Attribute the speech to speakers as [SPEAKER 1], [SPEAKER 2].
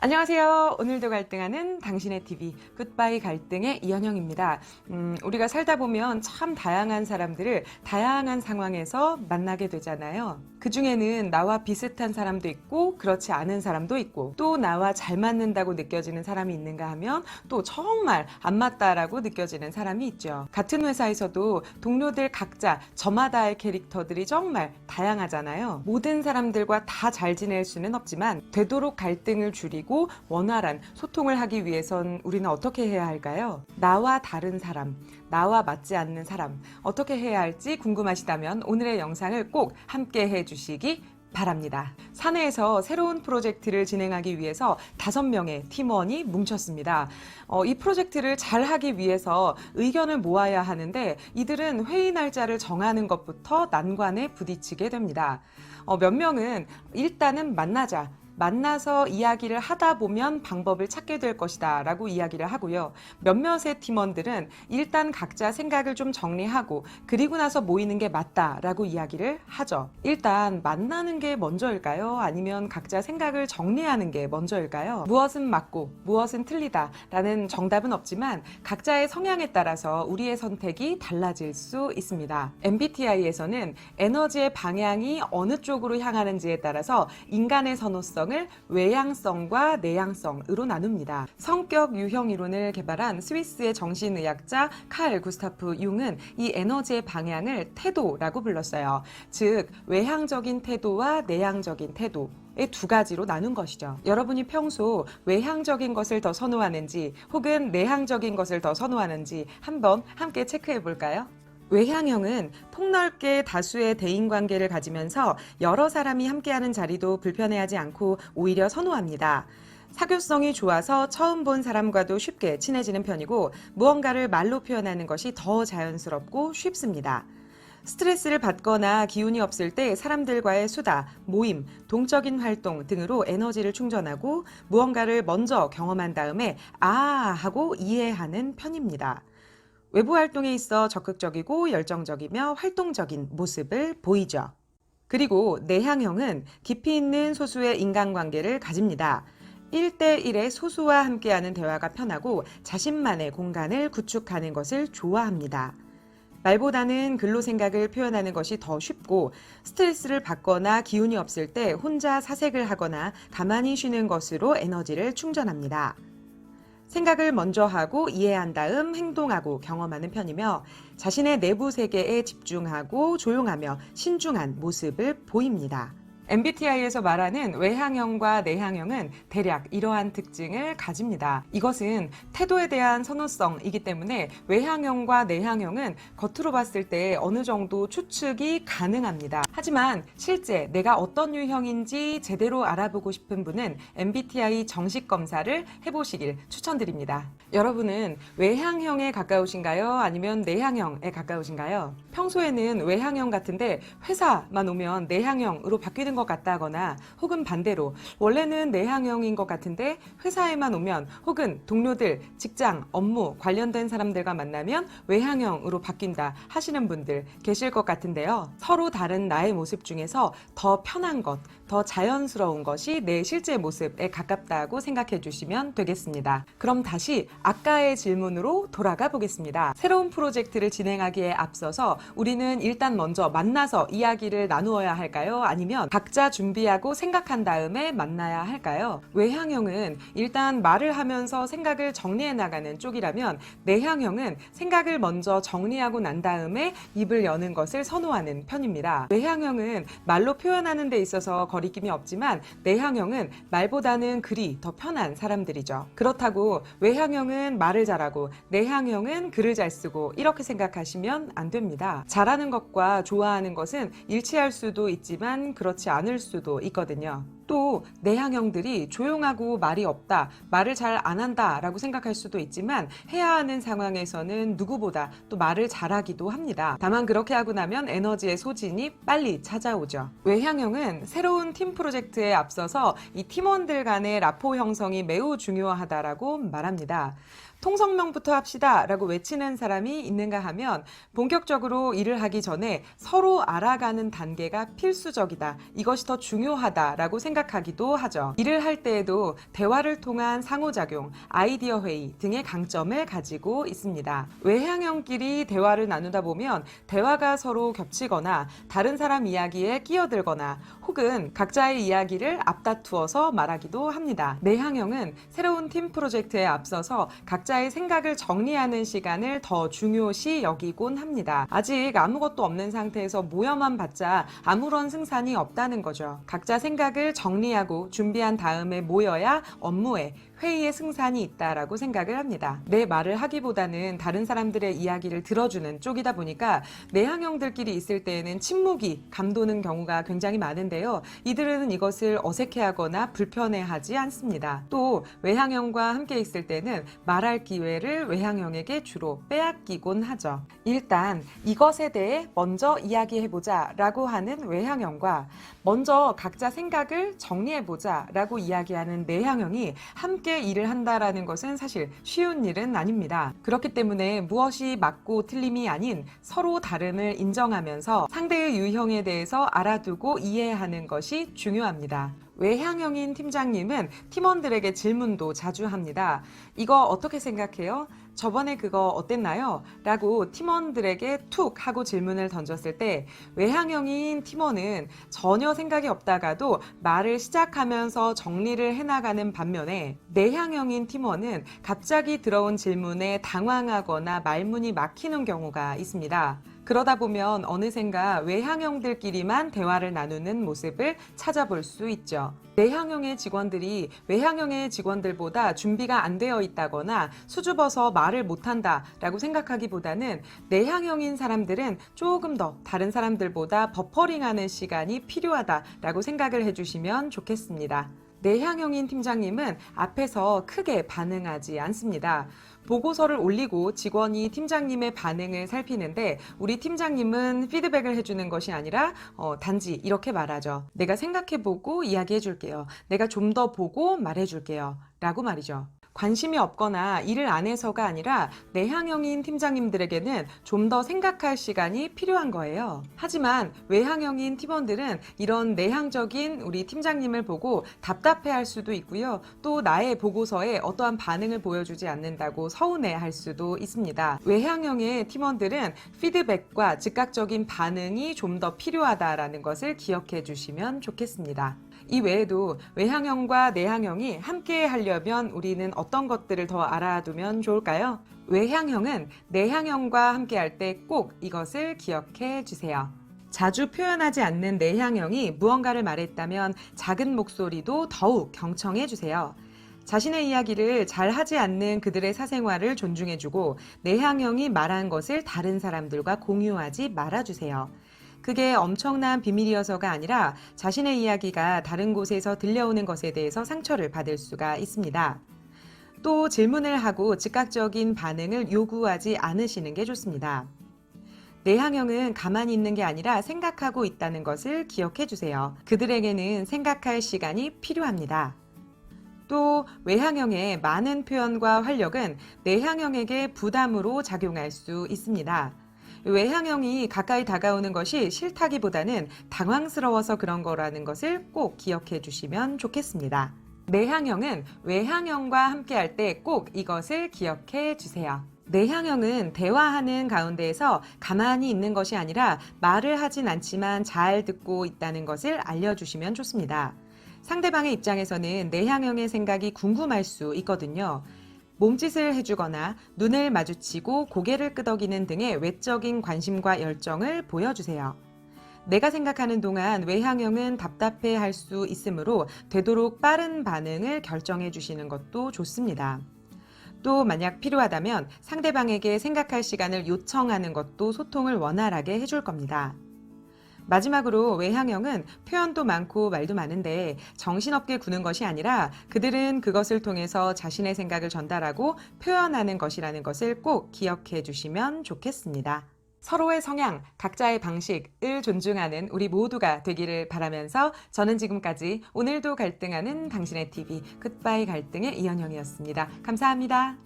[SPEAKER 1] 안녕하세요. 오늘도 갈등하는 당신의 TV 굿바이 갈등의 이현영입니다. 음, 우리가 살다 보면 참 다양한 사람들을 다양한 상황에서 만나게 되잖아요. 그 중에는 나와 비슷한 사람도 있고 그렇지 않은 사람도 있고 또 나와 잘 맞는다고 느껴지는 사람이 있는가 하면 또 정말 안 맞다라고 느껴지는 사람이 있죠. 같은 회사에서도 동료들 각자 저마다의 캐릭터들이 정말 다양하잖아요. 모든 사람들과 다 잘 지낼 수는 없지만 되도록 갈등을 줄이고 원활한 소통을 하기 위해선 우리는 어떻게 해야 할까요? 나와 다른 사람, 나와 맞지 않는 사람, 어떻게 해야 할지 궁금하시다면 오늘의 영상을 꼭 함께 해 주시기 바랍니다. 사내에서 새로운 프로젝트를 진행하기 위해서 다섯 명의 팀원이 뭉쳤습니다. 어, 이 프로젝트를 잘 하기 위해서 의견을 모아야 하는데 이들은 회의 날짜를 정하는 것부터 난관에 부딪히게 됩니다. 어, 몇 명은 일단은 만나자. 만나서 이야기를 하다 보면 방법을 찾게 될 것이다 라고 이야기를 하고요. 몇몇의 팀원들은 일단 각자 생각을 좀 정리하고 그리고 나서 모이는 게 맞다 라고 이야기를 하죠. 일단 만나는 게 먼저일까요? 아니면 각자 생각을 정리하는 게 먼저일까요? 무엇은 맞고 무엇은 틀리다 라는 정답은 없지만 각자의 성향에 따라서 우리의 선택이 달라질 수 있습니다. MBTI에서는 에너지의 방향이 어느 쪽으로 향하는지에 따라서 인간의 선호성 성을 외향성과 내향성으로 나눕니다. 성격 유형 이론을 개발한 스위스의 정신의학자 칼 구스타프 융은 이 에너지의 방향을 태도라고 불렀어요. 즉, 외향적인 태도와 내향적인 태도. 두 가지로 나눈 것이죠. 여러분이 평소 외향적인 것을 더 선호하는지 혹은 내향적인 것을 더 선호하는지 한번 함께 체크해 볼까요? 외향형은 폭넓게 다수의 대인 관계를 가지면서 여러 사람이 함께하는 자리도 불편해하지 않고 오히려 선호합니다. 사교성이 좋아서 처음 본 사람과도 쉽게 친해지는 편이고 무언가를 말로 표현하는 것이 더 자연스럽고 쉽습니다. 스트레스를 받거나 기운이 없을 때 사람들과의 수다, 모임, 동적인 활동 등으로 에너지를 충전하고 무언가를 먼저 경험한 다음에 아 하고 이해하는 편입니다. 외부 활동에 있어 적극적이고 열정적이며 활동적인 모습을 보이죠. 그리고 내향형은 깊이 있는 소수의 인간관계를 가집니다. 1대1의 소수와 함께하는 대화가 편하고 자신만의 공간을 구축하는 것을 좋아합니다. 말보다는 글로 생각을 표현하는 것이 더 쉽고 스트레스를 받거나 기운이 없을 때 혼자 사색을 하거나 가만히 쉬는 것으로 에너지를 충전합니다. 생각을 먼저 하고 이해한 다음 행동하고 경험하는 편이며 자신의 내부 세계에 집중하고 조용하며 신중한 모습을 보입니다. MBTI에서 말하는 외향형과 내향형은 대략 이러한 특징을 가집니다. 이것은 태도에 대한 선호성이기 때문에 외향형과 내향형은 겉으로 봤을 때 어느 정도 추측이 가능합니다. 하지만 실제 내가 어떤 유형인지 제대로 알아보고 싶은 분은 MBTI 정식 검사를 해보시길 추천드립니다. 여러분은 외향형에 가까우신가요? 아니면 내향형에 가까우신가요? 평소에는 외향형 같은데 회사만 오면 내향형으로 바뀌는 것 같다거나 혹은 반대로 원래는 내향형인 것 같은데 회사에만 오면 혹은 동료들, 직장, 업무 관련된 사람들과 만나면 외향형으로 바뀐다 하시는 분들 계실 것 같은데요. 서로 다른 나의 모습 중에서 더 편한 것, 더 자연스러운 것이 내 실제 모습에 가깝다고 생각해 주시면 되겠습니다. 그럼 다시 아까의 질문으로 돌아가 보겠습니다. 새로운 프로젝트를 진행하기에 앞서서 우리는 일단 먼저 만나서 이야기를 나누어야 할까요? 아니면 각자 준비하고 생각한 다음에 만나야 할까요? 외향형은 일단 말을 하면서 생각을 정리해 나가는 쪽이라면 내향형은 생각을 먼저 정리하고 난 다음에 입을 여는 것을 선호하는 편입니다. 외향형은 말로 표현하는 데 있어서 거리낌이 없지만 내향형은 말보다는 글이 더 편한 사람들이죠. 그렇다고 외향형은 말을 잘하고 내향형은 글을 잘 쓰고 이렇게 생각하시면 안 됩니다. 잘하는 것과 좋아하는 것은 일치할 수도 있지만 그렇지 않을 수도 있거든요. 또 내향형들이 조용하고 말이 없다, 말을 잘 안 한다 라고 생각할 수도 있지만 해야 하는 상황에서는 누구보다 또 말을 잘하기도 합니다. 다만 그렇게 하고 나면 에너지의 소진이 빨리 찾아오죠. 외향형은 새로운 팀 프로젝트에 앞서서 이 팀원들 간의 라포 형성이 매우 중요하다라고 말합니다. 통성명부터 합시다 라고 외치는 사람이 있는가 하면 본격적으로 일을 하기 전에 서로 알아가는 단계가 필수적이다. 이것이 더 중요하다 라고 생각하기도 하죠. 일을 할 때에도 대화를 통한 상호작용, 아이디어 회의 등의 강점을 가지고 있습니다. 외향형끼리 대화를 나누다 보면 대화가 서로 겹치거나 다른 사람 이야기에 끼어들거나 혹은 각자의 이야기를 앞다투어서 말하기도 합니다. 내향형은 새로운 팀 프로젝트에 앞서서 각 자의 생각을 정리하는 시간을 더 중요시 여기곤 합니다. 아직 아무것도 없는 상태에서 모여만 봤자 아무런 승산이 없다는 거죠. 각자 생각을 정리하고 준비한 다음에 모여야 업무에 회의의 승산이 있다라고 생각을 합니다. 내 말을 하기보다는 다른 사람들의 이야기를 들어주는 쪽이다 보니까 내향형들끼리 있을 때에는 침묵이 감도는 경우가 굉장히 많은데요. 이들은 이것을 어색해하거나 불편해하지 않습니다. 또 외향형과 함께 있을 때는 말할 기회를 외향형에게 주로 빼앗기곤 하죠. 일단 이것에 대해 먼저 이야기해보자 라고 하는 외향형과 먼저 각자 생각을 정리해보자 라고 이야기하는 내향형이 함께 일을 한다라는 것은 사실 쉬운 일은 아닙니다. 그렇기 때문에 무엇이 맞고 틀림이 아닌 서로 다름을 인정하면서 상대의 유형에 대해서 알아두고 이해하는 것이 중요합니다. 외향형인 팀장님은 팀원들에게 질문도 자주 합니다. 이거 어떻게 생각해요? 저번에 그거 어땠나요? 라고 팀원들에게 툭 하고 질문을 던졌을 때 외향형인 팀원은 전혀 생각이 없다가도 말을 시작하면서 정리를 해나가는 반면에 내향형인 팀원은 갑자기 들어온 질문에 당황하거나 말문이 막히는 경우가 있습니다. 그러다 보면 어느샌가 외향형들끼리만 대화를 나누는 모습을 찾아볼 수 있죠. 내향형의 직원들이 외향형의 직원들보다 준비가 안 되어 있다거나 수줍어서 말을 못한다 라고 생각하기보다는 내향형인 사람들은 조금 더 다른 사람들보다 버퍼링하는 시간이 필요하다 라고 생각을 해주시면 좋겠습니다. 내향형인 팀장님은 앞에서 크게 반응하지 않습니다. 보고서를 올리고 직원이 팀장님의 반응을 살피는데 우리 팀장님은 피드백을 해주는 것이 아니라 어, 단지 이렇게 말하죠. 내가 생각해보고 이야기해줄게요. 내가 좀 더 보고 말해줄게요. 라고 말이죠. 관심이 없거나 일을 안 해서가 아니라 내향형인 팀장님들에게는 좀 더 생각할 시간이 필요한 거예요. 하지만 외향형인 팀원들은 이런 내향적인 우리 팀장님을 보고 답답해 할 수도 있고요. 또 나의 보고서에 어떠한 반응을 보여주지 않는다고 서운해 할 수도 있습니다. 외향형의 팀원들은 피드백과 즉각적인 반응이 좀 더 필요하다라는 것을 기억해 주시면 좋겠습니다. 이 외에도 외향형과 내향형이 함께 하려면 우리는 어떤 것들을 더 알아두면 좋을까요? 외향형은 내향형과 함께 할 때 꼭 이것을 기억해 주세요. 자주 표현하지 않는 내향형이 무언가를 말했다면 작은 목소리도 더욱 경청해 주세요. 자신의 이야기를 잘 하지 않는 그들의 사생활을 존중해주고 내향형이 말한 것을 다른 사람들과 공유하지 말아주세요. 그게 엄청난 비밀이어서가 아니라 자신의 이야기가 다른 곳에서 들려오는 것에 대해서 상처를 받을 수가 있습니다. 또 질문을 하고 즉각적인 반응을 요구하지 않으시는 게 좋습니다. 내향형은 가만히 있는 게 아니라 생각하고 있다는 것을 기억해 주세요. 그들에게는 생각할 시간이 필요합니다. 또 외향형의 많은 표현과 활력은 내향형에게 부담으로 작용할 수 있습니다. 외향형이 가까이 다가오는 것이 싫다기보다는 당황스러워서 그런 거라는 것을 꼭 기억해 주시면 좋겠습니다. 내향형은 외향형과 함께 할 때 꼭 이것을 기억해 주세요. 내향형은 대화하는 가운데에서 가만히 있는 것이 아니라 말을 하진 않지만 잘 듣고 있다는 것을 알려주시면 좋습니다. 상대방의 입장에서는 내향형의 생각이 궁금할 수 있거든요. 몸짓을 해주거나 눈을 마주치고 고개를 끄덕이는 등의 외적인 관심과 열정을 보여주세요. 내가 생각하는 동안 외향형은 답답해 할 수 있으므로 되도록 빠른 반응을 결정해 주시는 것도 좋습니다. 또 만약 필요하다면 상대방에게 생각할 시간을 요청하는 것도 소통을 원활하게 해줄 겁니다. 마지막으로 외향형은 표현도 많고 말도 많은데 정신없게 구는 것이 아니라 그들은 그것을 통해서 자신의 생각을 전달하고 표현하는 것이라는 것을 꼭 기억해 주시면 좋겠습니다. 서로의 성향, 각자의 방식을 존중하는 우리 모두가 되기를 바라면서 저는 지금까지 오늘도 갈등하는 당신의 TV 굿바이 갈등의 이현영이었습니다. 감사합니다.